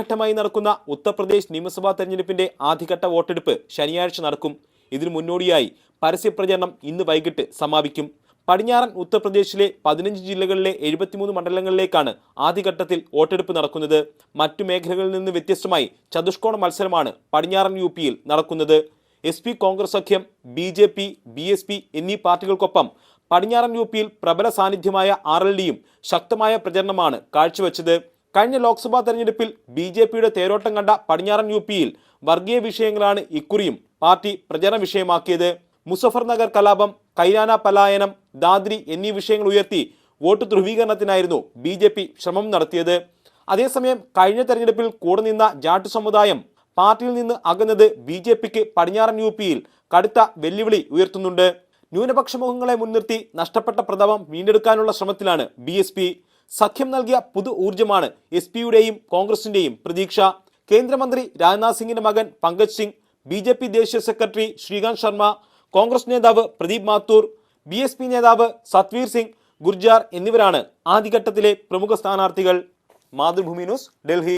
ഘട്ടമായി നടക്കുന്ന ഉത്തർപ്രദേശ് നിയമസഭാ തെരഞ്ഞെടുപ്പിന്റെ ആദ്യഘട്ട വോട്ടെടുപ്പ് ശനിയാഴ്ച നടക്കും. ഇതിനു മുന്നോടിയായി പരസ്യപ്രചരണം ഇന്ന് വൈകിട്ട് സമാപിക്കും. പടിഞ്ഞാറൻ ഉത്തർപ്രദേശിലെ പതിനഞ്ച് ജില്ലകളിലെ എഴുപത്തിമൂന്ന് മണ്ഡലങ്ങളിലേക്കാണ് ആദ്യഘട്ടത്തിൽ വോട്ടെടുപ്പ് നടക്കുന്നത്. മറ്റു മേഖലകളിൽ നിന്ന് വ്യത്യസ്തമായി ചതുഷ്കോണ മത്സരമാണ് പടിഞ്ഞാറൻ യു പിയിൽ നടക്കുന്നത്. എസ് പി കോൺഗ്രസ് സഖ്യം B J P B S P എന്നീ പാർട്ടികൾക്കൊപ്പം പടിഞ്ഞാറൻ യു പിയിൽ പ്രബല സാന്നിധ്യമായ ആർ എൽ ഡിയും ശക്തമായ പ്രചരണമാണ് കാഴ്ചവെച്ചത്. കഴിഞ്ഞ ലോക്സഭാ തെരഞ്ഞെടുപ്പിൽ ബി ജെ പിയുടെ തേരോട്ടം കണ്ട പടിഞ്ഞാറൻ യു പിയിൽ വർഗീയ വിഷയങ്ങളാണ് ഇക്കുറിയും പാർട്ടി പ്രചരണ വിഷയമാക്കിയത്. മുസഫർ നഗർ കലാപം കൈരാന പലായനം ദാദ്രി എന്നീ വിഷയങ്ങൾ ഉയർത്തി വോട്ട് ധ്രുവീകരണത്തിനായിരുന്നു ബി ജെ പി ശ്രമം നടത്തിയത്. അതേസമയം കഴിഞ്ഞ തെരഞ്ഞെടുപ്പിൽ കൂടെ നിന്ന ജാട്ടു സമുദായം പാർട്ടിയിൽ നിന്ന് അകന്നത് ബി ജെ പിക്ക് പടിഞ്ഞാറൻ യു പിയിൽ കടുത്ത വെല്ലുവിളി ഉയർത്തുന്നുണ്ട്. ന്യൂനപക്ഷ മുഖങ്ങളെ മുൻനിർത്തി നഷ്ടപ്പെട്ട പ്രതാപം വീണ്ടെടുക്കാനുള്ള ശ്രമത്തിലാണ് ബി സഖ്യം നൽകിയ പുതു ഊർജമാണ് എസ് പിയുടെയും കോൺഗ്രസിന്റെയും പ്രതീക്ഷ. കേന്ദ്രമന്ത്രി രാജ്നാഥ് സിംഗിന്റെ മകൻ Pankaj Singh B J P ദേശീയ സെക്രട്ടറി ശ്രീകാന്ത് ശർമ്മ കോൺഗ്രസ് നേതാവ് Pradeep Mathur B S P നേതാവ് സത്വീർ സിംഗ് ഗുർജാർ എന്നിവരാണ് ആദ്യഘട്ടത്തിലെ പ്രമുഖ സ്ഥാനാർത്ഥികൾ. മാതൃഭൂമി ന്യൂസ് ഡൽഹി.